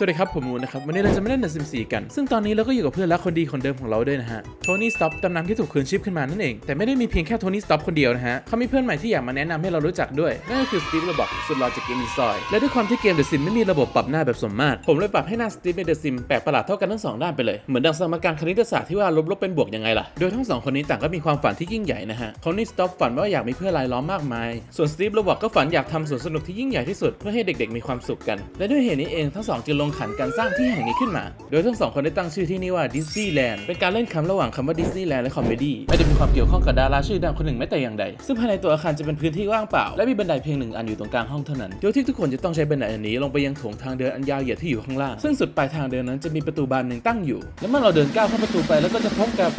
สวัสดีครับผมมูนนะครับวันนี้เราจะมาเล่น The Sims 4กัน ซึ่งตอนนี้เราก็อยู่กับเพื่อนรักคนดีคนเดิมของเราด้วยนะฮะโทนี่สต็อปตำนานที่ถูกคืนชีพขึ้นมานั่นเองแต่ไม่ได้มีเพียงแค่โทนี่สต็อปคนเดียวนะฮะเขามีเพื่อนใหม่ที่อยากมาแนะนำให้เรารู้จักด้วยนั่นก็คือสตีฟระบอกสุดหล่อจากเกมดีซอยและด้วยความที่เกม The Sims ไม่มีระบบปรับหน้าแบบสมมาตรผมเลยปรับให้หน้าสตีฟใน The Sims แปลกประหลาดเท่ากันทั้งสองด้านไปเลยเหมือนดังสมการคณิตศาสตร์ที่ว่าลบลบเป็นบวกยังไงล่ะโดยทั้งสองคนนี้ต่างก็มีความฝันที่ยิ่งใหญ่นะฮะโทนี่สต็อปฝันว่าอยากมีเพื่อนรายล้อมมากมายส่วนสตีฟระบอกก็ฝันอยากทำสวนสนุกที่ยิ่งใหญ่ที่สุดเพื่อให้เด็ก ๆ มีความสุขกัน และด้วยเหตุนี้เองทั้งสองจึงลงขันการสร้างที่แห่งนี้ขึ้นมา โดยทั้งสองคนได้ตั้งชื่อที่นี่ว่าดิสนีย์แลนด์เป็นการเล่นคำระหว่างคำว่าดิสนีย์แลนด์และคอมเมดี้ไม่ได้มีความเกี่ยวข้องกับดาราชื่อดังคนหนึ่งแม้แต่อย่างใด ซึ่งภายในตัวอาคารจะเป็นพื้นที่ว่างเปล่า และมีบันไดเพียงหนึ่งอันอยู่ตรงกลางห้องเท่านั้นโดยที่ทุกคนจะต้องใช้บันไดอันนี้ลงไปยังโถงทางเดินอันยาวเหยียดที่อยู่ข้างล่างซึ่งสุดปลายทางเดินนั้นจะมีประตูบานหนึ่งตั้งอยู่ และเมื่อเราเดินก้าวเข้าประตูไปแล้วก็จะพบกับ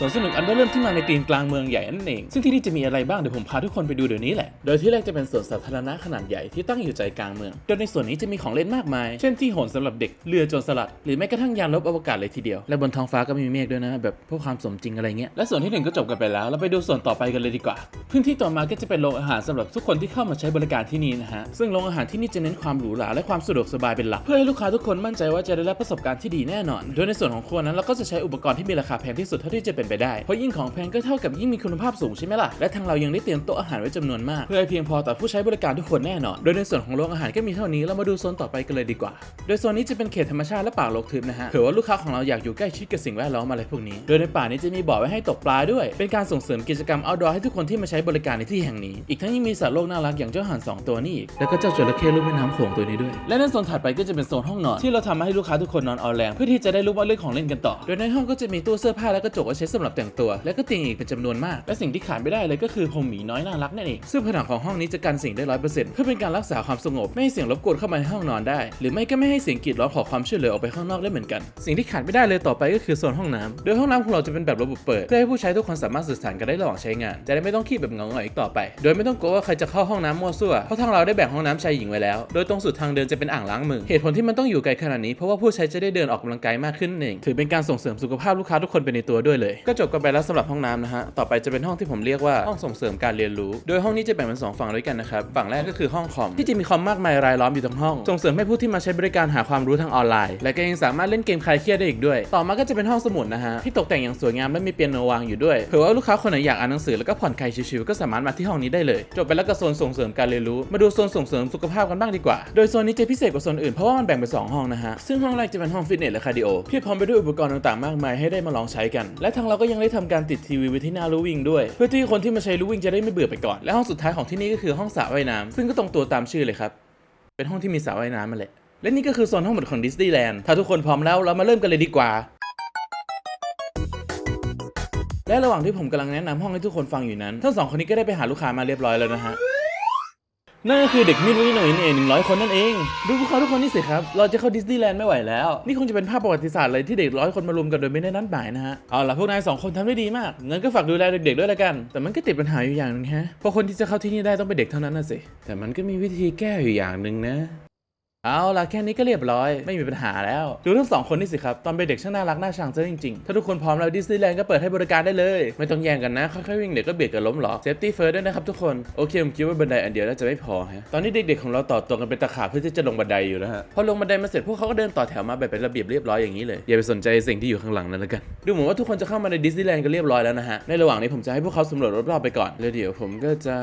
สวนสนุกอันเริ่มที่มาในตีนกลางเมืองใหญ่นั่นเอง ซึ่งที่นี่จะมีอะไรบ้างเดี๋ยวผมพาทุกคนไปดูเดี๋ยวนี้แหละ โดยที่แรกจะเป็นสวนสาธารณะขนาดใหญ่ที่ตั้งอยู่ใจกลางเมือง โดยในส่วนนี้จะมีของเล่นมากมาย เช่นที่โหนสำหรับเด็ก เรือโจรสลัด หรือแม้กระทั่งยานรบอวกาศเลยทีเดียว และบนท้องฟ้าก็มีเมฆด้วยนะ แบบพื่อความสมจริงอะไรเงี้ย และส่วนที่หนึ่งก็จบกันไปแล้ว เราไปดูส่วนต่อไปกันเลยดีกว่า พื้นที่ต่อมาก็จะเป็นโรงอาหารสำหรับทุกคนที่เข้ามาใช้บริการที่นี่นะฮะ ซึ่งโรงอาหารที่นี่จะเน้นความหรูหราและความสะดวกสบายเป็นหลัก เพื่อให้ลูกค้าทุกคนมั่นใจว่าจะได้รับประสบการณ์ที่ดีแน่นอน โดยในส่วนของครัวนั้นเราก็จะใช้อุปกรณ์ที่มีราคาแพงที่สุดเท่าที่จะเป็นไปได้ เพราะยิ่งของแพงก็เท่ากับยิ่งมีคุณภาพสูงใช่ไหมล่ะ และทางเรายังได้เตรียมโต๊ะอาหารไว้จำนวนมาก เพื่อให้เพียงพอต่อผู้ใช้บริการทุกคนแน่นอน โดยในส่วนของโรงอาหารก็มีเท่านี้ เรามาดูโซนต่อไปกันเลยดีกว่า โดยโซนนี้จะเป็นเขตธรรมชาติและป่ารกทึบนะฮะ เผื่อว่าลูกค้าของเราอยากอยู่ใกล้ชิดกับสิ่งแวดล้อมอะไรพวกนี้ โดยในป่านี้จะมีบ่อไว้ให้ตกปลาด้วย เป็นการส่งเสริมกิจกรรม outdoor ให้ทุกคนที่มาใช้บริการในที่แห่งนี้ อีกทั้งยังมีสัตว์โลกน่ารักอย่างเจ้าห่านสองตัวนี่อีก แล้วก็เจ้าจระเข้ลูกแม่น้ำโขงตัวนี้ด้วย และในโซนถัดไปก็จะเป็นโซนห้องนอนที่เราทำมาให้ลูกค้าทุกคนนอนเอาแรงเพื่อที่จะได้รู้ว่าเรื่องของเล่นกันต่อ โดยในห้องก็จะมีตู้เสื้อผ้าและกระจกไว้ใช้สำหรับแต่งตัว และก็เตียงอีกเป็นจำนวนมาก และสิ่งที่ขาดไม่ได้เลยก็คือพรมหมีน้อยน่ารักนั่นเองซึ่งผนังของห้องนี้จะกันเสียงได้ร้อยเปอร์เซ็นต์เพื่อเป็นการรักษาความสงบไม่ให้เสียงรบกวนเข้ามาในห้องนอนได้ หรือไม่ก็ไม่ให้เสียงกรีดร้องขอความช่วยเหลือออกไปข้างนอกได้เหมือนกัน สิ่งที่ขาดไม่ได้เลยต่อไปก็คือโซนห้องน้ำโดยห้องน้ำของเราจะเป็นแบบระบบเปิดเพื่อให้ผู้ใช้ทุกคนสามารถสื่อสารกันได้ระหว่างใช้งานจะได้ไม่ต้องขี้แบบเงาๆอีกต่อไป โดยไม่ต้องกลัวว่าใครจะเข้าห้องน้ำมั่วซั่วเพราะทางเราได้แบ่งห้องน้ำชายหญิงไว้แล้ว โดยตรงสุดทางเดินจะเป็นอ่างล้างมือเหตุผลที่มันต้องอยู่ไกลขนาดนี้เพราะว่าผู้ใช้จะได้เดินออกกำลังกายมากขึ้นเองถือเป็นการส่งเสริมสุขภาพลูกค้าทุกคนไปในตัวด้วยเลยก็จบกันไปแล้วสำหรับห้องน้ำนะฮะ ต่อไปจะเป็นห้องที่ผมเรียกว่าห้องส่งเสริมการเรียนรู้ โดยห้องนี้จะแบ่งเป็นสองฝั่งด้วยกันนะครับ ฝั่งแรกก็คือห้องคอมที่จะมีคอมมากมายรายล้อมอยู่ทั้งห้อง ส่งเสริมให้ผู้ที่มาใช้บริการหาความรู้ทางออนไลน์ และก็ยังสามารถเล่นเกมคลายเครียดได้อีกด้วย ต่อมาก็จะเป็นห้องสมุดนะฮะที่ตกแต่งอย่างสวยงามและมีเปียโนวางอยู่ด้วย เผื่อว่าลูกค้าคนไหนอยากอ่านหนังสือแล้วก็ผ่อนคลายชิวๆก็สามารถมาที่ห้องนี้ได้เลย จบไปแล้วก็โซนส่งเสริมการเรียนรู้ มาดูโซนส่งเสริมสุขภาพกันบ้างดีกว่า โดยโซนนี้จะพิเศษกว่าโซนอื่นเพราะว่ามันแบ่งเป็นสองห้องนะฮะ ซึ่งห้องแรกจะเป็นห้องฟิตเนสและคาร์ดิโอที่พร้อมไปด้วยอุปกรณ์ต่างๆมากมายให้ได้มาลองใช้กัน และทางเราก็ยังได้ทำการติดทีวีไว้ที่หน้าลู่วิ่งด้วย เพื่อที่คนที่มาใช้ลู่วิ่งจะได้ไม่เบื่อไปก่อน และห้องสุดท้ายของที่นี่ก็คือห้องสระว่ายน้ำซึ่งก็ตรงตัวตามชื่อเลยครับ เป็นห้องที่มีสระว่ายน้ำมาเลยและนี่ก็คือโซนทั้งหมดของดิสนีย์แลนด์ถ้าทุกคนพร้อมแล้วเรามาเริ่มกันเลยดีกว่าและระหว่างที่ผมกำลังแนะนำห้องให้ทุกคนฟังอยู่นั้น ทั้งสองคนนี้ก็ได้ไปหาลูกค้ามาเรียบร้อยแล้วนะฮะ นั่นก็คือเด็กมิดวิหน่อยเองหนึ่งร้อยคนนั่นเอง ดูพวกเขาทุกคนนี่สิครับ เราจะเข้าดิสนีย์แลนด์ไม่ไหวแล้ว นี่คงจะเป็นภาพประวัติศาสตร์เลยที่เด็กร้อยคนมารวมกันโดยไม่ได้นัดหมายนะฮะ เอาล่ะพวกนายสองคนทำได้ดีมากงั้นก็ฝากดูแลเด็กๆด้วยละกัน แต่มันก็ติดปัญหาอยู่อย่างหนึงฮะเพราะคนที่จะเข้าที่นี่ได้ต้องเป็นเด็กเท่านั้นน่ะสิแต่มันก็มีวิธีแก้อยู่อย่างหนึ่งนะ เอาล่ะแค่นี้ก็เรียบร้อย ไม่มีปัญหาแล้ว ดูทั้งสองคนนี่สิครับ ตอนเป็นเด็กช่างน่ารักน่าชังซะจริงๆ ถ้าทุกคนพร้อมแล้วดิสนีย์แลนด์ก็เปิดให้บริการได้เลย ไม่ต้องแย่งกันนะค่อยๆวิ่งเดี๋ยวก็เบียดกันล้มหรอกเซฟตี้เฟิร์สด้วยนะครับทุกคน โอเคผมคิดว่าบันไดอันเดียวน่าจะไม่พอฮะตอนนี้เด็กๆของเราต่อตัวกันเป็นตะขาบเพื่อที่จะลงบันไดอยู่แล้วฮะพอลงบันไดมาเสร็จพวกเขาก็เดินต่อแถวมาแบบเป็นระเบียบเรียบร้อยอย่างนี้เลยอย่าไปสนใจสิ่งที่อยู่ข้างหลังนั่นแล้วกัน ดูเหมือนว่าทุกคนจะเข้ามาในดิสนีย์แลนด์กันเรียบร้อยแล้วนะฮะในระหว่างนี้ผมจะให้พวกเขาสำรวจรอบๆไปก่อนแล้วเดี๋ยวผมก็จะ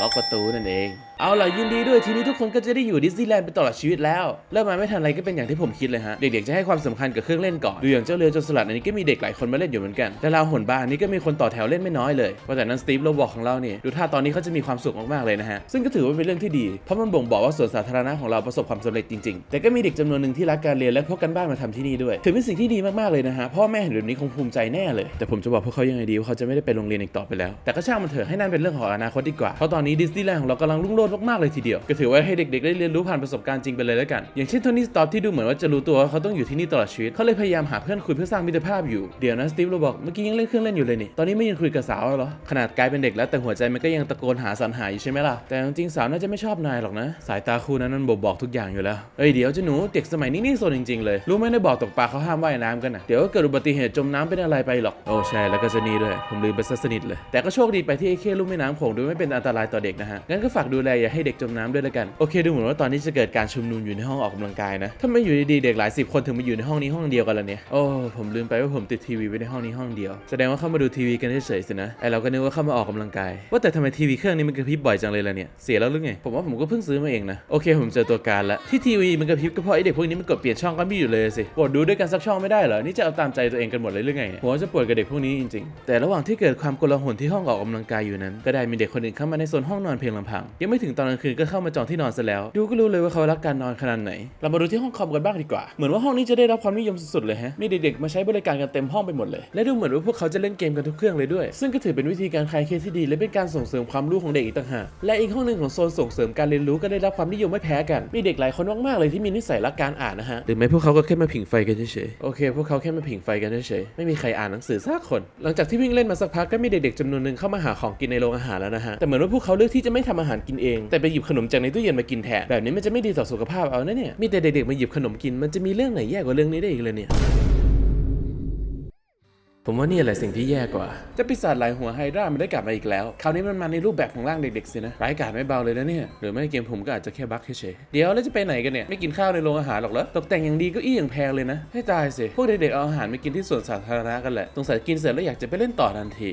ล็อกประตูนั่นเองเอาล่ะยินดีด้วยทีนี้ทุกคนก็จะได้อยู่ดิสนีย์แลนด์ไปตลอดชีวิตแล้ว เริ่มมาไม่ทันไรก็เป็นอย่างที่ผมคิดเลยฮะ เด็กๆจะให้ความสำคัญกับเครื่องเล่นก่อนดูอย่างเจ้าเรือจนสลัดอันนี้ก็มีเด็กหลายคนมาเล่นอยู่เหมือนกันแต่เราวหนบ้านนี้ก็มีคนต่อแถวเล่นไม่น้อยเลยว่าแต่นั้นสตีฟโรบอกของเราเนี่ยดูท่าตอนนี้เขาจะมีความสุขมากๆเลยนะฮะซึ่งก็ถือว่าเป็นเรื่องที่ดีเพราะมันบ่งบอกว่าสวนสาธารณะของเราประสบความสำเร็จจริงๆ แต่ก็มีเด็กจำนวนหนึ่งที่รักการเรียนและพกกันบ้านมาทำที่นี่ด้วย ถือเป็นสิ่งที่ดีมากๆเลยนะฮะพ่อแม่เห็นแบบนี้คงภูมิใจแน่เลยแต่ผมจะบอกพวกเขายังไงดีว่าเขาจะไม่ได้ไปโรงเรียนอีกต่อไปแล้ว แต่ก็ช่างมันเถอะให้นั่นเป็นเรื่องของอนาคตดีกว่าเพราะตอนนี้ดิสนีย์แลนด์ของเรากำลังรุ่งโรจน์มากๆเลยทีเดียว ก็ถือว่าให้เด็กๆ ได้เรียนรู้ผ่านประสบการณ์จริงไปเลยแล้วกัน อย่างเช่นโทนี่สตอปที่ดูเหมือนว่าจะรู้ตัวว่าเขาต้องอยู่ที่นี่ตลอดชีวิต เขาเลยพยายามหาเพื่อนคุยเพื่อสร้างมิตรภาพอยู่ เดี๋ยวนะสตีฟเราบอกเมื่อกี้ยังเล่นเครื่องเล่นอยู่เลยนี่ ตอนนี้ไม่ยังคุยกับสาวแล้วเหรอ ขนาดกลายเป็นเด็กแล้วแต่หัวใจมันก็ยังตะโกนหาสรรหาอยู่ใช่ไหมล่ะ แต่จริงๆสาวน่าจะไม่ชอบนายหรอกนะ สายตาคู่นั้นมันบอกบอกทุกอย่างอยู่แล้ว เอ้ยเดี๋ยวเจ้าหนูเด็กสมัยนี้นี่โซนจริงๆเลย รู้ไหมในบ่อตกปลาเขาห้ามว่ายน้ำกันนะเดี๋ยวก็เกิดอุบัติเหตุจมน้ำเป็นอะไรไปหรอก โอ้ใช่แล้วก็จะนี่ด้วย ผมลืมไปซะสนิทเลย แต่ก็โชคดีไปที่ไอ้เข้ลุ่มแม่น้ำโขงดยไม่เป็นอันตรายต่อเด็กนะฮะ งั้นก็ฝากดูแลอย่าให้เด็กจมน้ำด้วยละกันโอเคดูเหมือนว่าตอนนี้จะเกิดการชุมนุมอยู่ในห้องออกกำลังกายนะทำไมอยู่ดีๆเด็กหลายสิบคนถึงมาอยู่ในห้องนี้ห้องเดียวกันล่ะเนี่ยโอ้ผมลืมไปว่าผมติดทีวีไว้ในห้องนี้ห้องเดียว แสดงว่าเข้ามาดูทีวีกันเฉยๆสินะไอเราก็นึกว่าเข้ามาออกกำลังกาย ว่าแต่ทำไมทีวีเครื่องนี้มันกระพริบบ่อยจังเลยล่ะเนี่ยเสียแล้วหรือไงผมว่าผมก็เพิ่งซื้อมาเองนะโอเคผมเจอตัวการละที่ทีวีมันกระพริบก็เพราะไอเด็กพวกนี้มันกดเปลี่ยนช่องก็ไม่อยู่เลยสิกดดูด้วยกันสักช่องไม่ได้เหรอนี่จะเอาตามใจตัวเองกันหมดเลยหรือไงหัวจะปวดกับเด็กพวกนี้จริงๆ แต่ระหว่างที่เกิดความโกลาหลที่ห้องออกกำลังกายอยู่นั้น ก็ได้มีเด็กคนหนึ่งเข้ามาในโซนห้องนอนเพียงลำพังยังไม่ถึงตอนกลางคืนก็เข้ามาจองที่นอนซะแล้ว ดูก็รู้เลยว่าเขารักการนอนขนาดไหน เรามาดูที่ห้องคอมกันบ้างดีกว่า เหมือนว่าห้องนี้จะได้รับความนิยมสุดๆเลยฮะ มีเด็กๆมาใช้บริการกันเต็มห้องไปหมดเลย และดูเหมือนว่าพวกเขาจะเล่นเกมกันทุกเครื่องเลยด้วย ซึ่งก็ถือเป็นวิธีการคลายเครียดที่ดี และเป็นการส่งเสริมความรู้ของเด็กอีกต่างหาก และอีกห้องหนึ่งของโซนส่งเสริมการเรียนรู้ก็ได้รับความนิยมไม่แพ้กัน มีเด็กหลายคนมากๆเลยที่มีนิสัยรักการอ่านนะฮะ หรือไม่พวกเขาก็แค่มาผิงไฟกันเฉยๆ โอเค พวกเขาแค่มาผิงไฟกันเฉยๆ ไม่มีใครอ่านหนังสือสักคน หลังจากที่วิ่งเล่นมาสักพักก็มีเด็กๆจำนวนหนึ่งเข้ามาหาของกินในโรงอาหารแล้วนะฮะ แต่เหมือนว่าพวกเขาเลือกที่จะไม่ทำอาหารกินเองแต่ไปหยิบขนมจากในตู้เย็นมากินแทนแบบนี้มันจะไม่ดีต่อสุขภาพเอานะเนี่ยมีแต่เด็กๆมาหยิบขนมกินมันจะมีเรื่องไหนแย่กว่าเรื่องนี้ได้อีกเลยเนี่ยผมว่านี่แหละสิ่งที่แย่กว่าเจะปีศาจหลายหัวไฮดรามันได้กลับมาอีกแล้ว คราวนี้มันมาในรูปแบบของร่างเด็กๆสินะร้ายกาจไม่เบาเลยนะเนี่ย หรือไม่เกมผมก็อาจจะแค่บั๊กเฉยๆเดี๋ยวแล้วจะไปไหนกันเนี่ย ไม่กินข้าวในโรงอาหารหรอกเหรอ ตกแต่งอย่างดีก็อี้อย่างแพงเลยนะ ให้ตายสิ พวกเด็กๆเอาอาหารไปกินที่สวนสาธารณะกันแหละสงสัยกินเสร็จแล้วอยากจะไปเล่นต่อทันที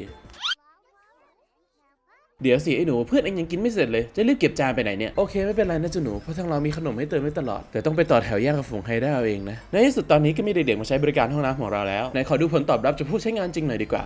เดี๋ยวสิไอ้หนูเพื่อนเองยังกินไม่เสร็จเลย จะรีบเก็บจานไปไหนเนี่ย โอเคไม่เป็นไรนะจูหนูเพราะทางเรามีขนมให้เติมไว้ตลอดแต่ต้องไปต่อแถวแย่งกับฝูงไฮได้เอาเองนะในที่สุดตอนนี้ก็มีเด็กๆมาใช้บริการห้องน้ำของเราแล้วไหนขอดูผลตอบรับจากผู้ใช้งานจริงหน่อยดีกว่า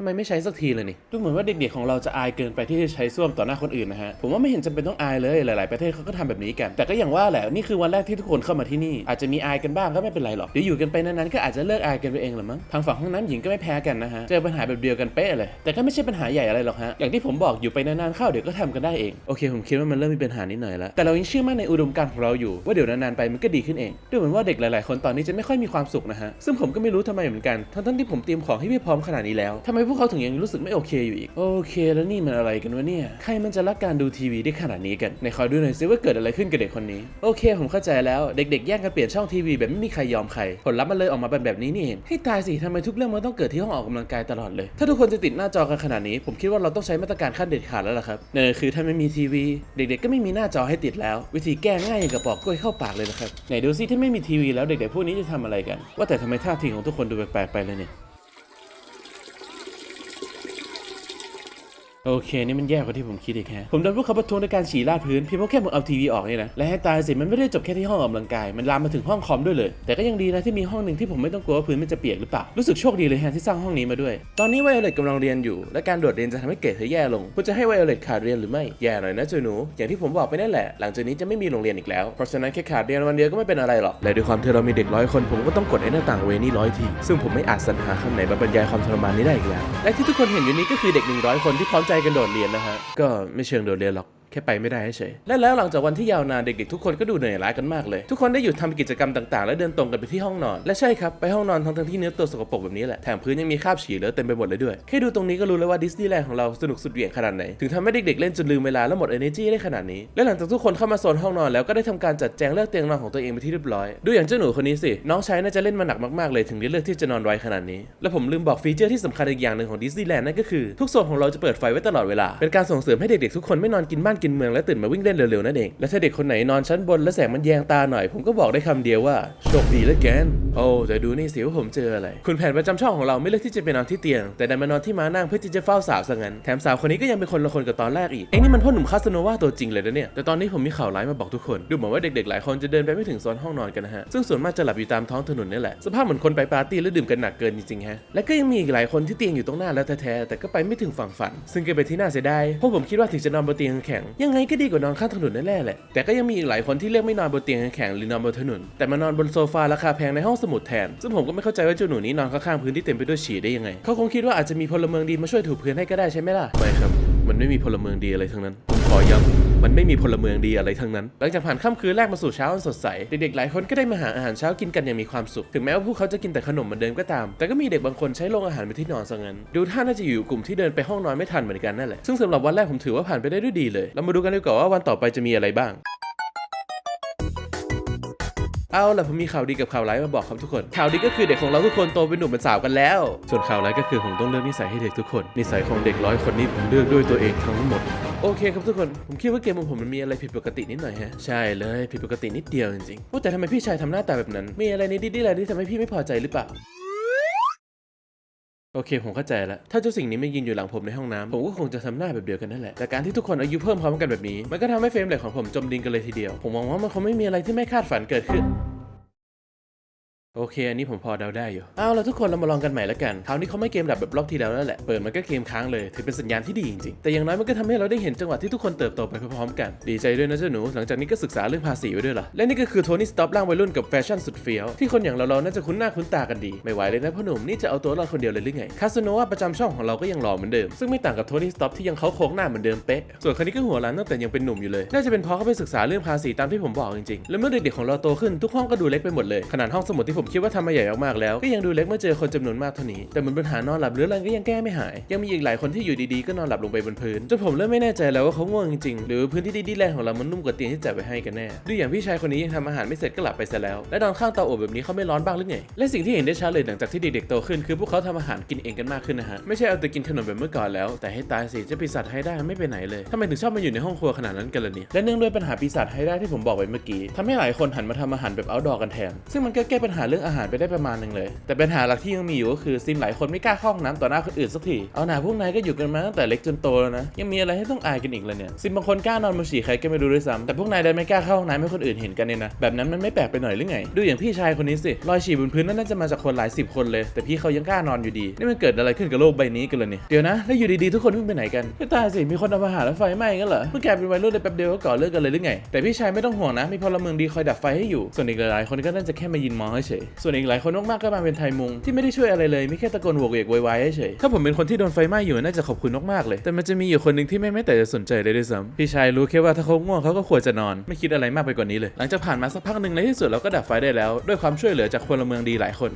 ทำไมไม่ใช้สักทีเลยนี่ ดูเหมือนว่าเด็กๆของเราจะอายเกินไปที่จะใช้ส้วมต่อหน้าคนอื่นนะฮะ ผมว่าไม่เห็นจำเป็นต้องอายเลยหลายๆประเทศเขาก็ทำแบบนี้กัน แต่ก็อย่างว่าแหละนี่คือวันแรกที่ทุกคนเข้ามาที่นี่ อาจจะมีอายกันบ้างก็ไม่เป็นไรหรอก เดี๋ยวอยู่กันไปนานๆก็อาจจะเลิกอายกันไปเองแหละมั้ง ทางฝั่งห้องน้ำหญิงก็ไม่แพ้กันนะฮะ เจอปัญหาแบบเดียวกันเป๊ะเลย แต่ก็ไม่ใช่ปัญหาใหญ่อะไรหรอกฮะ อย่างที่ผมบอกอยู่ไปนานๆเข้าเดี๋ยวก็ทำกันได้เอง โอเค ผมคิดว่ามันเริ่มมีปัญหานิดหน่อยแล้ว แต่เรายังเชื่อมั่นในอุดมการณ์ของเราอยู่ว่าเดี๋ยวนานๆไปมันก็ดีขึ้นเองดูเหมือนว่าเด็กหลาย ๆ คนตอนนี้จะไม่ค่อยมีความสุขนะฮะซึ่งผมก็ไม่รู้ทำไมเหมือนกันทั้งๆที่ผมเตรียมของให้พี่พร้อมขนาดนี้แล้วทำไมพวกเขาถึงยังรู้สึกไม่โอเคอยู่อีก โอเค แล้วนี่มันอะไรกันวะเนี่ย ใครมันจะรักการดูทีวีได้ขนาดนี้กันไหนขอยดูหน่อยซิว่าเกิดอะไรขึ้นกับเด็กคนนี้ โอเค ผมเข้าใจแล้ว เด็กๆ แย่งกันเปลี่ยนช่องทีวีแบบไม่มีใครยอมใคร ผลลัพธ์มันเลยออกมาเป็นแบบนี้นี่เองให้ตายสิทำไมทุกเรื่องมันต้องเกิดที่ห้องออกกำลังกายตลอดเลย ถ้าทุกคนจะติดหน้าจอกันขนาดนี้ ผมคิดว่าเราต้องใช้มาตรการขั้นเด็ดขาดแล้วล่ะครับนั่นคือถ้าไม่มีทีวี เด็กๆ ก็ไม่มีหน้าจอให้ติดแล้ว วิธีแก้ง่ายอย่างกับปอกกล้วยเข้าปากเลยนะครับไหนดูซิถ้าไม่มีทีวีแล้วเด็กๆพวกนี้จะทำอะไรกัน ว่าแต่ทำไมท่าทีของทุกคนดูแปลกๆไปเลยเนี่ย โอเค นี่มันแย่กว่าที่ผมคิดอีกแฮะผมโดนพวกเขาประท้วงด้วยการฉี่ราดพื้นเพียงเพราะแค่ผมเอาทีวีออกนี่นะ และให้ตายสิมันไม่ได้จบแค่ที่ห้องออกกำลังกาย มันลามมาถึงห้องคอมด้วยเลย แต่ก็ยังดีนะที่มีห้องหนึ่งที่ผมไม่ต้องกลัวว่าพื้นมันจะเปียกหรือเปล่า รู้สึกโชคดีเลยแฮะที่สร้างห้องนี้มาด้วย ตอนนี้ไวโอเลตกำลังเรียนอยู่ และการโดดเรียนจะทำให้เกรดเธอแย่ลงคุณจะให้ไวโอเลตขาดเรียนหรือไม่ แย่หน่อยนะจ้าหนู อย่างที่ผมบอกไปนั่นแหละ หลังจากนี้จะไม่มีโรงเรียนอีกแล้ว เพราะฉะนั้นแค่ขาดเรียนวันเดียวก็ไม่เป็นอะไรหรอก และด้วยความที่เรามีเด็กร้อยคนผมก็ต้องกดไอ้หน้าต่างเวนี่ร้อยที ซึ่งผมไม่อาจสรรหาคำไหนมาบรรยายความทรมานนี้ได้อีกแล้ว และที่ทุกคนเห็นอยู่นี้ก็คือเด็ก100คนที่พร้อมใจกันโดดเรียนนะฮะ ก็ไม่เชิงโดดเรียนหรอก แค่ไปไม่ได้เฉยและแล้วหลังจากวันที่ยาวนานเด็กๆทุกคนก็ดูเหนื่อยล้ากันมากเลย ทุกคนได้หยุดทำกิจกรรมต่างๆ และเดินตรงกันไปที่ห้องนอน และใช่ครับไปห้องนอนทั้งที่เนื้อตัวสกปรกแบบนี้แหละแถมพื้นยังมีคราบฉี่เลอะเต็มไปหมดเลยด้วยแค่ดูตรงนี้ก็รู้แล้วว่าดิสนีย์แลนด์ของเราสนุกสุดเหวี่ยงขนาดไหนถึงทำให้เด็กๆเล่นจนลืมเวลาและหมด energy ได้ขนาดนี้ และหลังจากทุกคนเข้ามาโซนห้องนอนแล้วก็ได้ทำการจัดแจงเลือกเตียงนอนของตัวเองไปที่เรียบร้อยดูอย่างเจ้าหนูคนนี้สิน้องชายน่าจะเล่นมาหนักมากๆเลยถึงได้เลือกที่จะนอนไวขนาดนี้ และผมลืมบอกฟีเจอร์ที่สำคัญอีกอย่างหนึ่งของดิสนีย์แลนด์นั่นก็คือทุกโซนของเราจะเปิดไฟไว้ตลอดเวลาเป็นการส่งเสริมให้เด็กๆทุกคนไม่นอนกินบ้านกินเมืองและตื่นมาวิ่งเล่นเร็วๆนั่นเอง และถ้าเด็กคนไหนนอนชั้นบนและแสงมันแยงตาหน่อย ผมก็บอกได้คำเดียวว่าโชคดีเหลือเกินโอ้แต่ดูนี่สิว่าผมเจออะไร คุณแผนประจำช่องของเราไม่เลือกที่จะไปนอนที่เตียง แต่ดันมานอนที่ม้านั่งเพื่อที่จะเฝ้าสาวซะงั้น แถมสาวคนนี้ก็ยังเป็นคนละคนกับตอนแรกอีก เอ็งนี่มันพ่อหนุ่มคาสโนวาตัวจริงเลยนะเนี่ย แต่ตอนนี้ผมมีข่าวร้ายมาบอกทุกคน ดูเหมือนว่าเด็กๆหลายคนจะเดินไปไม่ถึงโซนห้องนอนกันนะฮะ ซึ่งส่วนมากจะหลับอยู่ตามท้องถนนนี่แหละ สภาพเหมือนคนไปปาร์ตี้แล้วดื่มกันหนักเกินจริงๆฮะ และก็ยังมีอีกหลายคนที่เตียงอยู่ตรงหน้าแล้วแท้ๆ แต่ก็ไปไม่ถึงฝั่งฝัน ซึ่งก็เป็นที่น่าเสียดายเพราะผมคิดว่าถึงจะนอนบนเตียงแข็งยังไงก็ดีกว่านอนข้างถนนแน่ๆแหละ แต่ก็ยังมีอีกหลายคนที่เลือกไม่นอนบนเตียงแข็งหรือนอนบนถนน แต่มานอนบนโซฟาราคาแพงในห้องสมุดแทน ซึ่งผมก็ไม่เข้าใจว่าเจ้าหนูนี้นอนข้างๆพื้นที่เต็มไปด้วยฉี่ได้ยังไง เขาคงคิดว่าอาจจะมีพลเมืองดีมาช่วยถูพื้นให้ก็ได้ใช่ไหมล่ะ ไม่ครับ มันไม่มีพลเมืองดีอะไรทั้งนั้นผมขอย้ำ มันไม่มีพลเมืองดีอะไรทั้งนั้น หลังจากผ่านค่ำคืนแรกมาสู่เช้าอันสดใส เด็กๆหลายคนก็ได้มาหาอาหารเช้ากินกันอย่างมีความสุข ถึงแม้ว่าพวกเขาจะกินแต่ขนมเหมือนเดิมก็ตาม แต่ก็มีเด็กบางคนใช้โรงอาหารเป็นที่นอนซะงั้น ดูท่าน่าจะอยู่กลุ่มที่เดินไปห้องนอนไม่ทันเหมือนกันนั่นแหละ ซึ่งสำหรับวันแรกผมถือว่าผ่านไปได้ด้วยดีเลย เรามาดูกันดีกว่าว่าวันต่อไปจะมีอะไรบ้างเอาล่ะผมมีข่าวดีกับข่าวร้ายมาบอกครับทุกคน ข่าวดีก็คือเด็กของเราทุกคนโตเป็นหนุ่มเป็นสาวกันแล้ว ส่วนข่าวร้ายก็คือผมต้องเลือกนิสัยให้เด็กทุกคน นิสัยของเด็กร้อยคนนี้ผมเลือกด้วยตัวเองทั้งหมด โอเคครับทุกคน ผมคิดว่าเกมของผมมันมีอะไรผิดปกตินิดหน่อยฮะ ใช่เลยผิดปกตินิดเดียวจริงๆแต่ทำไมพี่ชายทำหน้าตาแบบนั้น มีอะไรนิดดี้แลนด์ที่ทำให้พี่ไม่พอใจหรือเปล่าโอเค ผมเข้าใจแล้ว ถ้าเจ้าสิ่งนี้ไม่ยืนอยู่หลังผมในห้องน้ำผมก็คงจะทำหน้าแบบเดียวกันนั่นแหละ แต่การที่ทุกคนอายุเพิ่มพร้อมกันแบบนี้ มันก็ทำให้เฟรมเรทของผมจมดินกันเลยทีเดียว ผมมองว่ามันคงไม่มีอะไรที่ไม่คาดฝันเกิดขึ้น โอเค อันนี้ผมพอเดาได้อยู่ เอาละทุกคนเรามาลองกันใหม่แล้วกัน คราวนี้เขาไม่เกมแบบแบบบล็อกที่แล้วแล้วแหละ เปิดมันก็เกมค้างเลย ถือเป็นสัญญาณที่ดีจริงๆ แต่อย่างน้อยมันก็ทำให้เราได้เห็นจังหวะที่ทุกคนเติบโตไปพร้อมๆกัน ดีใจด้วยนะเจ้าหนู หลังจากนี้ก็ศึกษาเรื่องภาษีไว้ด้วยล่ะ และนี่ก็คือโทนี่สต็อปร่างวัยรุ่นกับแฟชั่นสุดเฟี้ยว ที่คนอย่างเราๆน่าจะคุ้นหน้าคุ้นตากันดี ไม่ไหวเลยนะพ่อหนุ่มนี่จะเอาตัวรอดคนเดียวเลยหรือไง คาสโนวาประจำช่องของเราก็ยังหล่อเหมือนเดิม ซึ่งไม่ต่างกับโทนี่สต็อปที่ยังเขาโค้งหน้าเหมือนเดิมเป๊ะ ส่วนคนนี้ก็หัวล้านตั้งแต่ยังเป็นหนุ่มอยู่เลย น่าจะเป็นเพราะเขาไปศึกษาเรื่องภาษีตามที่ผมบอกจริงๆ และเมื่อเด็กๆของเราโตขึ้นทุกห้องก็ดูเล็กไปหมดเลยขนาดห้องสมุดที่ผมคิดว่าทำมาใหญ่มากๆแล้ว ก็ยังดูเล็กเมื่อเจอคนจำนวนมากเท่านี้ แต่เหมือนปัญหานอนหลับเรื้อรังก็ยังแก้ไม่หาย ยังมีอีกหลายคนที่อยู่ดีๆก็นอนหลับลงไปบนพื้นจนผมเริ่มไม่แน่ใจแล้วว่าเขาง่วงจริงๆหรือพื้นที่ดีๆแรงของเรามันนุ่มกว่าเตียงที่จัดไว้ให้กันแน่ดูอย่างพี่ชายคนนี้ยังทำอาหารไม่เสร็จก็หลับไปซะแล้ว และนอนข้างเตาอบแบบนี้เขาไม่ร้อนบ้างหรือไงและสิ่งที่เห็นได้ชัดเลยหลังจากที่เด็กๆโตขึ้นคือพวกเขาทำอาหารกินเองกันมากขึ้นนะฮะไม่ใช่เอาแต่กินขนมแบบเมื่อก่อนแล้ว แต่ให้ตายสิจะปีศาจไฮได้ไม่ไปไหนเลยทำไมถึงชอบมาอยู่ในห้องครัวขนาดนั้นกันล่ะเนี่ยและเนื่องด้วยปัญหาปีศาจไฮได้ที่ผมบอกไว้เมื่อกี้ทำให้หลายคนหันมาทำอาหารแบบ outdoor กันแทนซึ่งมันก็แก้ปัญหาเรื่องอาหารไปได้ประมาณหนึ่งเลย แต่ปัญหาหลักที่ยังมีอยู่ก็คือซิมหลายคนไม่กล้าเข้าห้องน้ำต่อหน้าคนอื่นสักทีเอาหนาพวกนายก็อยู่กันมาตั้งแต่เล็กจนโตแล้วนะยังมีอะไรให้ต้องอายกันอีกเลยเนี่ยซิมบางคนกล้านอนบนฉี่ใครก็ไม่รู้ด้วยซ้ำแต่พวกนายดันไม่กล้าเข้าห้องน้ำให้คนอื่นเห็นกันเนี่ยนะแบบนั้นมันไม่แปลกไปหน่อยหรือไง ดูอย่างพี่ชายคนนี้สิรอยฉี่บนพื้นนั่นน่าจะมาจากคนหลายสิบคนเลย แต่พี่เขายังกล้านอนอยู่ดีนี่มันเกิดอะไรขึ้นกับโลกใบนี้กันเลยเนี่ยเดี๋ยวนะแล้วอยู่ดีๆทุกคนวิ่งไปไหนกันไม่ตายสิมีคนทำอาหารแล้วไฟไหม้กันเหรอเพิ่งกลายเป็นวัยรุ่นได้แป๊บเดียวก็ก่อเลิกกันเลยหรือไงแต่พี่ชายไม่ต้องห่วงนะมีพลเมืองดีคอยดับไฟให้อยู่ส่วนอีกหลายๆคนก็น่าจะแค่มายินมองเฉยส่วนอีกหลายคนมากๆก็มาเป็นไทยมุงที่ไม่ได้ช่วยอะไรเลยมีแค่ตะโกนโวกเวกไวยวเฉยถ้าผมเป็นคนที่โดนไฟไหม้อยู่น่าจะขอบคุณมากๆเลย แต่มันจะมีอยู่คนหนึ่งที่ไม่แม้แต่จะสนใจเลยด้วยซ้ำพี่ชายรู้แค่ว่าถ้าเขาง่วงเขาก็ควรจะนอน ไม่คิดอะไรมากไปกว่านี้เลย หลังจากผ่านมาสักพักหนึ่งในที่สุดเราก็ดับไฟได้แล้ว ด้วยความช่วยเหลือจากพลเมืองดีหลายคน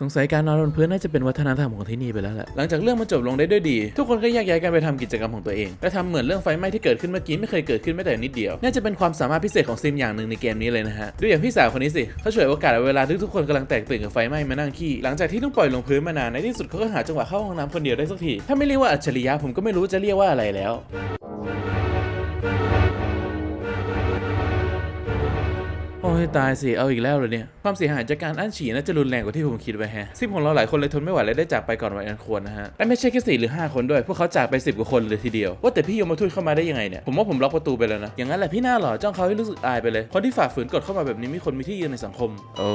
สงสัยการนอนบนพื้นน่าจะเป็นวัฒนธรรมของที่นี่ไปแล้วแหละ หลังจากเรื่องมันจบลงได้ด้วยดี ทุกคนก็แยกย้ายกันไปทำกิจกรรมของตัวเองและทำเหมือนเรื่องไฟไหม้ที่เกิดขึ้นเมื่อกี้ไม่เคยเกิดขึ้นแม้แต่นิดเดียว น่าจะเป็นความสามารถพิเศษของซิมอย่างหนึ่งในเกมนี้เลยนะฮะ ดูอย่างพี่สาวคนนี้สิ เขาช่วยโอกาสเวลาที่ทุกคนกำลังแตกตื่นกับไฟไหม้มานั่งขี้ หลังจากที่ต้องปล่อยลงพื้นมานานในที่สุดเขาก็หาจังหวะเข้าห้องน้ำคนเดียวได้สักที ถ้าไม่เรียกว่าอัจฉริยะผมก็ไม่รู้จะเรียกว่าอะไรแล้ว โอ้ยตายสิ เอาอีกแล้วเลยเนี่ย ความเสียหายจากการอั้นฉี่น่าจะรุนแรงกว่าที่ผมคิดไว้แฮะซิมของเราหลายคนเลยทนไม่ไหวและได้จากไปก่อนวัยอันควรนะฮะและไม่ใช่แค่สี่หรือ 5 คนด้วย พวกเขาจากไป 10 กว่าคนเลยทีเดียว ว่าแต่พี่ยมทูตเข้ามาได้ยังไงเนี่ย ผมว่าผมล็อกประตูไปแล้วนะ อย่างนั้นแหละพี่หน้าหล่อจ้องเขาให้รู้สึกอายไปเลย คนที่ฝ่าฝืนกฎเข้ามาแบบนี้มีคนมีที่ยืนในสังคม โอ้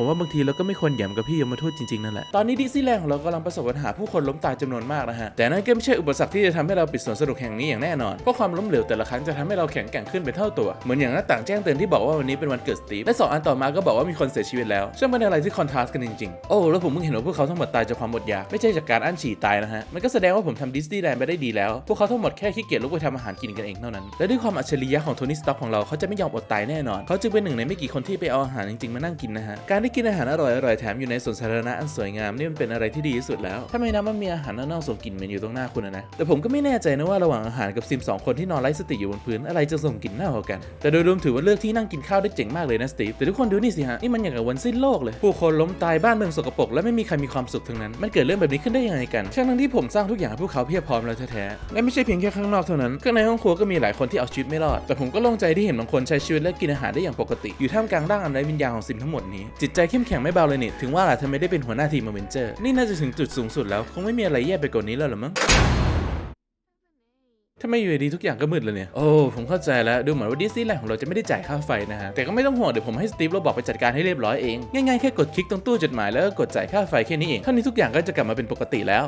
ผมว่าบางทีเราก็ไม่ควรหยำกับพี่ยมทูตจริงๆนั่นแหละ ตอนนี้ดิสนีย์แลนด์ของเรากำลังประสบปัญหาผู้คนล้มตายจำนวนมากนะฮะ แต่นั่นก็ไม่ใช่อุปสรรคที่จะทำให้เราปิดสวนสนุกแห่งนี้อย่างแน่นอน เพราะความล้มเหลวแต่ละครั้งจะทำให้เราแข็งแกร่งขึ้นเป็นเท่าตัว เหมือนอย่างหน้าต่างแจ้งเตือนที่บอกว่าวันนี้เป็นวันเกิดสตีฟและสองอันต่อมาก็บอกว่ามีคนเสียชีวิตแล้วช่างเป็นอะไรที่คอนทราสต์กันจริงๆ โอ้แล้วผมเพิ่งเห็นว่าพวกเขาทั้งหมดตายจากความอดอยากไม่ใช่จากการอั้นฉี่ตายนะฮะมันก็แสดงว่าผมทำดิสนีย์แลนด์ไปได้ดีแล้วพวกเขาทั้งหมดแค่ขี้เกียจลุกไปทำอาหารกินกันเองเท่านั้นและด้วยความอัจฉริยะของโทนี่สต็อกของเราเขาจะไม่ยอมอดตายแน่นอนเขาจึงเป็นหนึ่งในไม่กี่คนที่ไปเอาอาหารจริงๆมานั่งกินนะฮะการได้กินอาหารอร่อยๆแถมอยู่ในสวนสาธารณะอันสวยงามนี่มันเป็นอะไรที่ดีที่สุดแล้ว ถ้าไม่นับว่ามีอาหารเน่าๆส่งกลิ่นเหม็นอยู่ตรงหน้าคุณนะ แต่ผมก็ไม่แน่ใจนะว่าระหว่างอาหารกับซิมสองคนที่นอนไร้สติอยู่บนพื้นอะไรจะส่งกลิ่นเน่ากว่ากัน แต่โดยรวมถือว่าเลือกที่นั่งกินข้าวได้เจ๋งมากเลยนะสตีฟแต่ทุกคนดูนี่สิฮะนี่มันอย่างกับวันสิ้นโลกเลย ผู้คนล้มตายบ้านเมืองสกปรกและไม่มีใครมีความสุขทั้งนั้น มันเกิดเรื่องแบบนี้ขึ้นได้ยังไงกันทั้งที่ผมสร้างทุกอย่างให้พวกเขาเพียบพร้อมแล้วแท้ๆและไม่ใช่เพียงแค่ข้างนอกเท่านั้นข้างในห้องครัวก็มีหลายคนที่เอาชีวิตไม่รอด แต่ผมก็โล่งใจที่เห็นบางคนใช้ชีวิตและกินอาหารได้อย่างปกติ อยู่ท่ามกลางร่างอันไร้วิญญาณของซิมทั้งหมดนี้จิตใจเข้มแข็งไม่เบาเลยนี่ถึงว่าล่ะทำไมได้เป็นหัวหน้าทีมอเวนเจอร์นี่น่าจะถึงจุดสูงสุดแล้ว คงไม่มีอะไรแย่ไปกว่านี้แล้วหรอมั้งทำไมอยู่ดีๆทุกอย่างก็มืดเลยเนี่ย โอ้ ผมเข้าใจแล้ว ดูเหมือนว่าดิสนีย์แลนด์ของเราจะไม่ได้จ่ายค่าไฟนะฮะ แต่ก็ไม่ต้องห่วง เดี๋ยวผมให้สตีฟเราบอกไปจัดการให้เรียบร้อยเอง ง่ายๆ แค่กดคลิกตรงตู้จดหมายแล้วก็กดจ่ายค่าไฟแค่นี้เอง เท่านี้ทุกอย่างก็จะกลับมาเป็นปกติแล้ว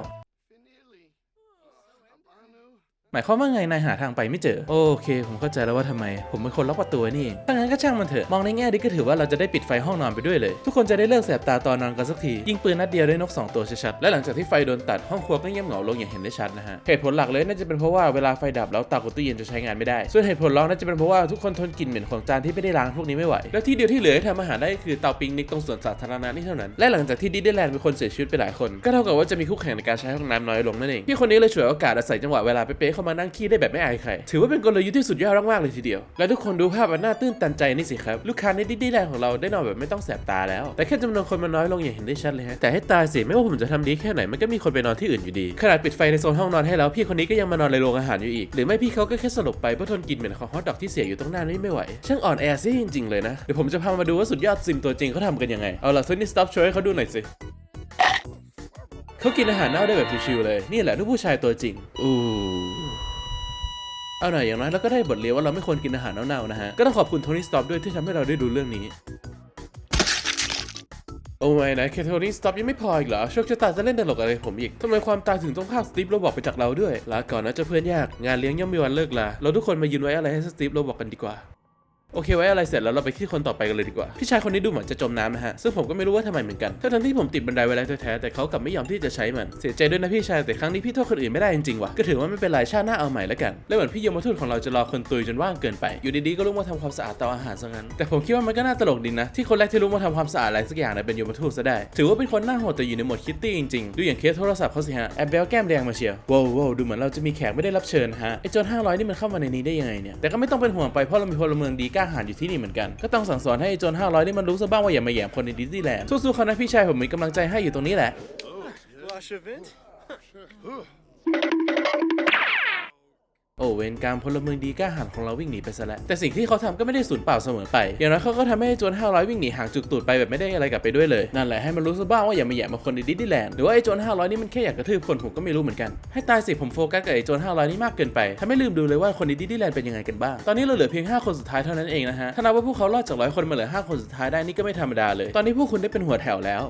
หมายความว่าไงนายหาทางไปไม่เจอ โอเค ผมเข้าใจแล้วว่าทำไม ผมเป็นคนล็อกประตูนี่เองถ้างั้นก็ช่างมันเถอะ มองในแง่ดีก็ถือว่าเราจะได้ปิดไฟห้องนอนไปด้วยเลย ทุกคนจะได้เลิกแสบตาตอนนอนกันสักที ยิงปืนนัดเดียวได้นก 2 ตัวชัดๆและหลังจากที่ไฟโดนตัดห้องครัวก็เงียบเหงาลงอย่างเห็นได้ชัดนะฮะเหตุผลหลักเลยน่าจะเป็นเพราะว่าเวลาไฟดับแล้วเตากับตู้เย็นจะใช้งานไม่ได้ ส่วนเหตุผลรองน่าจะเป็นเพราะว่าทุกคนทนกลิ่นเหม็นของจานที่ไม่ได้ล้างพวกนี้ไม่ไหวและที่เดียวที่เหลือทำอาหารได้ก็คือเตาปิกนิกตรงสวนสาธารณะนี่เท่านั้นและหลังจากที่ดิสนีย์แลนด์มีคนเสียชีวิตไปหลายคนก็เท่ากับว่าจะมีคู่แข่งในการใช้ห้องน้ำน้อยลงนั่นเองพี่คนนี้เลยฉวยโอกาสอาศัยจังหวะเวลาเป๊ะๆขเขามานั่งขี้ได้แบบไม่อายใคร ถือว่าเป็นกลยุทธ์ที่สุดยอดมากๆเลยทีเดียว และทุกคนดูภาพอันน่าตื้นตันใจนี่สิครับ ลูกค้าในดิสนีย์แลนด์ของเราได้นอนแบบไม่ต้องแสบตาแล้ว แต่แค่จำนวนคนมันน้อยลงอย่างเห็นได้ชัดเลยฮะ แต่ให้ตายสิไม่ว่าผมจะทำดีแค่ไหนมันก็มีคนไปนอนที่อื่นอยู่ดี ขนาดปิดไฟในโซนห้องนอนให้แล้วพี่คนนี้ก็ยังมานอนในโรงอาหารอยู่อีก หรือไม่พี่เขาก็แค่สลบไปเพราะทนกลินเหม็นของฮอทดอกที่เสียอยู่ตรงหน้านี่ไม่ไหว ช่างอ่อนแอซิจริงๆเลยนะ เดี๋ยวผมจะพามาดูว่าสุดยอดซิมตัวจริงเขาทำกันยังไง เอาล่ะโทนี่สต็อปช่วยให้เขาดูหน่อยสิเขากินอาหารเน่าได้แบบชิวๆเลย นี่แหละลูกผู้ชายตัวจริง อู้ เอาหน่อยอย่างน้อยเราก็ได้บทเรียนว่าเราไม่ควรกินอาหารเน่าๆนะฮะ ก็ต้องขอบคุณโทนี่สต็อปด้วยที่ทำให้เราได้ดูเรื่องนี้ โอ้ไม่นะแค่โทนี่สต็อปยังไม่พออีกเหรอโชคชะตาจะเล่นตลกอะไรผมอีกทำไมความตายถึงต้องพากสตีฟโรบอกไปจากเราด้วยลาก่อนนะเจ้าเพื่อนยากงานเลี้ยงย่อมมีวันเลิกลาเราทุกคนมายืนไว้อะไรให้สตีฟโรบอกกันดีกว่า โอเคไว้อะไรเสร็จแล้วเราไปที่คนต่อไปกันเลยดีกว่า พี่ชายคนนี้ดูเหมือนจะจมน้ำนะฮะ ซึ่งผมก็ไม่รู้ว่าทำไมเหมือนกัน ทั้งที่ผมติดบันไดไว้แล้วแท้ๆแต่เขากลับไม่ยอมที่จะใช้มัน เสียใจด้วยนะพี่ชาย แต่ครั้งนี้พี่โทษคนอื่นไม่ได้จริงๆว่ะ ก็ถือว่าไม่เป็นไรชาติหน้าเอาใหม่แล้วกัน แล้วเหมือนพี่ยมทูตของเราจะรอคนตุยจนว่างเกินไป อยู่ดีๆก็ลุกมาทำความสะอาดเตาอาหารซะงั้น แต่ผมคิดว่ามันก็น่าตลกดีนะ ที่คนแรกที่ลุกมาทำความสะอาดอะไรสักอย่างเนี่ยเป็นยมทูตซะได้ ถือว่าเป็นคนหน้าโหดแต่อยู่ในโหมดคิตตี้จริงๆ ดูอย่างเคสโทรศัพท์เขาสิฮะแอบเบลแก้มแดงมาเชียวว้าวว้ดูเหมือนเราจะมีแขกไม่ได้รับเชิญฮะไอโจน500นี่มันเข้ามาในนี้ได้ยังไงเนี่ยแต่ก็ไม่ต้องเป็นห่วงไปเพราะเรามีพลเมืองดีกล้าหาญอยู่ที่นี่เหมือนกัน ก็ต้องสั่งสอนให้ไอโจน500นี่มันรู้ซะบ้างว่าอย่ามาแย่งคนในดิสนีย์แลนด์สู้ๆเขานะพี่ชายผมมีกำลังใจให้อยู่ตรงนี้แหละ โอ้เวรกรรมพลเมืองดีกล้าหาญของเราวิ่งหนีไปซะแล้วแต่สิ่งที่เขาทำก็ไม่ได้สูญเปล่าเสมอไป อย่างน้อยเขาก็ทำให้ไอ้โจร500 วิ่งหนีห่างจุกตูดไปแบบไม่ได้อะไรกลับไปด้วยเลย นั่นแหละให้มันรู้ซะบ้างว่าอย่ามาแย่มาคนในดิสนีย์แลนด์หรือว่าไอ้โจร500 นี่มันแค่อยากกระทืบคนผมก็ไม่รู้เหมือนกันให้ตายสิผมโฟกัสกับไอ้โจร500 นี่มากเกินไปทำให้ลืมดูเลยว่าคนในดิสนีย์แลนด์เป็นยังไงกันบ้างตอนนี้เราเหลือเพียง 5 คนสุดท้ายเท่านั้นเองนะฮะถ้านับว่าพวกเขารอดจากร้อยคนมาเหลือ5คนสุดท้ายได้นี่ก็ไม่ธรรมดาเลย ตอนนี้พวกคุณได้เป็นหัวแถวแล้ว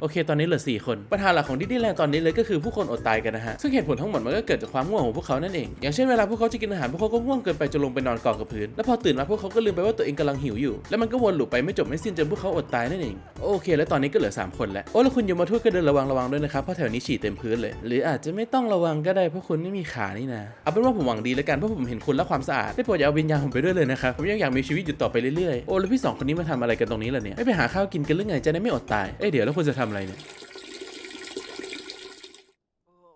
โอเค ตอนนี้เหลือ 4 คน ปัญหาหลักของดิสนีย์แลนด์ตอนนี้เลยก็คือผู้คนอดตายกันนะฮะ ซึ่งเหตุผลทั้งหมดมันก็เกิดจากความง่วงของพวกเขานั่นเอง อย่างเช่นเวลาพวกเขาจะกินอาหารพวกเขาก็ง่วงเกินไปจนลงไปนอนกองกับพื้น แล้วพอตื่นมาพวกเขาก็ลืมไปว่าตัวเองกำลังหิวอยู่ แล้วมันก็วนลูปไปไม่จบไม่สิ้นจนพวกเขาอดตายนั่นเอง โอเค แล้วตอนนี้ก็เหลือ 3 คนแล้ว โอ้แล้วคุณยมทูตก็เดินระวังระวังด้วยนะครับ เพราะแถวนี้ฉี่เต็มพื้นเลย หรืออาจจะไม่ต้องระวังก็ได้เพราะคุณไม่มีขานี่นะ เอาเป็นว่าผมหวังดีแล้วกันเพราะผมเห็นคุณและความสะอาดได้โปรดอย่าเอาวิญญาณผมไปด้วยเลยนะครับ ผมยังอยากมีชีวิตอยู่ต่อไปเรื่อยๆ โอ้แล้วพี่สองคนนี้มาทำอะไรกันตรงนี้ล่ะเนี่ย ไม่ไปหาข้าวกินกันหรือไงจะได้ไม่อดตาย เอ้ยเดี๋ยวแล้วคุณจะทำอะไรเนี่ย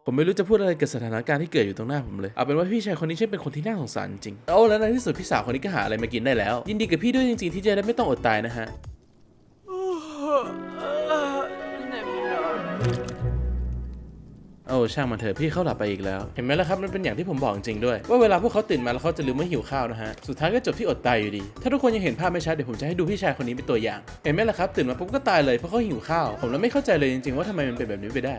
ผมไม่รู้จะพูดอะไรกับสถานการณ์ที่เกิดอยู่ตรงหน้าผมเลย เอาเป็นว่าพี่ชายคนนี้ช่างเป็นคนที่น่าสงสารจริง โอ้แล้วในที่สุดพี่สาวคนนี้ก็หาอะไรมากินได้แล้ว ยินดีกับพี่ด้วยจริงๆที่จะได้ไม่ต้องอดตายนะฮะ โอ้ช่างมันเถอะพี่เขาหลับไปอีกแล้ว เห็นไหมล่ะครับมันเป็นอย่างที่ผมบอกจริงด้วย ว่าเวลาพวกเขาตื่นมาแล้วเขาจะลืมว่าหิวข้าวนะฮะสุดท้ายก็จบที่อดตายอยู่ดี ถ้าทุกคนยังเห็นภาพไม่ชัดเดี๋ยวผมจะให้ดูพี่ชายคนนี้เป็นตัวอย่าง เห็นไหมล่ะครับตื่นมาปุ๊บก็ตายเลยเพราะเขาหิวข้าว ผมแล้วไม่เข้าใจเลยจริงๆว่าทำไมมันเป็นแบบนี้ไปได้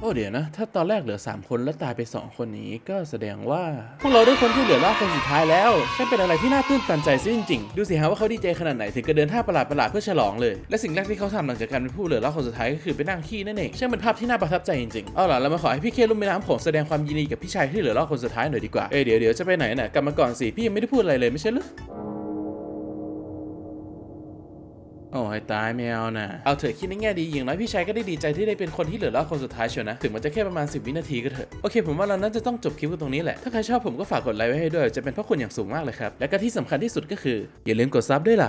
โอ้เดี๋ยวนะ ถ้าตอนแรกเหลือ 3 คนแล้วตายไป 2 คนนี้ก็แสดงว่า พวกเราได้คนที่เหลือรอดคนสุดท้ายแล้วช่างเป็นอะไรที่น่าตื้นตันใจซิจริงๆดูสิฮะว่าเขาดีใจขนาดไหนถึงกระเดินท่าประหลาดประหลาดเพื่อฉลองเลยและสิ่งแรกที่เขาทำหลังจากการเป็นผู้เหลือรอดคนสุดท้ายก็คือไปนั่งขี้นั่นเองช่างเป็นภาพที่น่าประทับใจจริงๆเอาล่ะเรามาขอให้พี่เคลุ่มแม่น้ำโขงแสดงความยินดีกับพี่ชายที่เหลือรอดคนสุดท้ายหน่อยดีกว่า เอ้ยเดี๋ยวเดี๋ยวจะไปไหนน่ะกลับมาก่อนสิพี่ยังไม่ได้พูดอะไรเลยไม่ใช่หรือโอ้ยตายไม่เอานะเอาเถอะคิดในแง่ดีอย่างน้อยพี่ชายก็ได้ดีใจที่ได้เป็นคนที่เหลือรอดคนสุดท้ายเชียวนะ ถึงมันจะแค่ประมาณ 10 วินาทีก็เถอะ โอเค ผมว่าเราน่าจะต้องจบคลิปกันตรงนี้แหละ ถ้าใครชอบผมก็ฝากกดไลค์ไว้ให้ด้วย จะเป็นพระคุณอย่างสูงมากเลยครับ และก็ที่สำคัญที่สุดก็คือ อย่าลืมกดซับด้วยล่ะ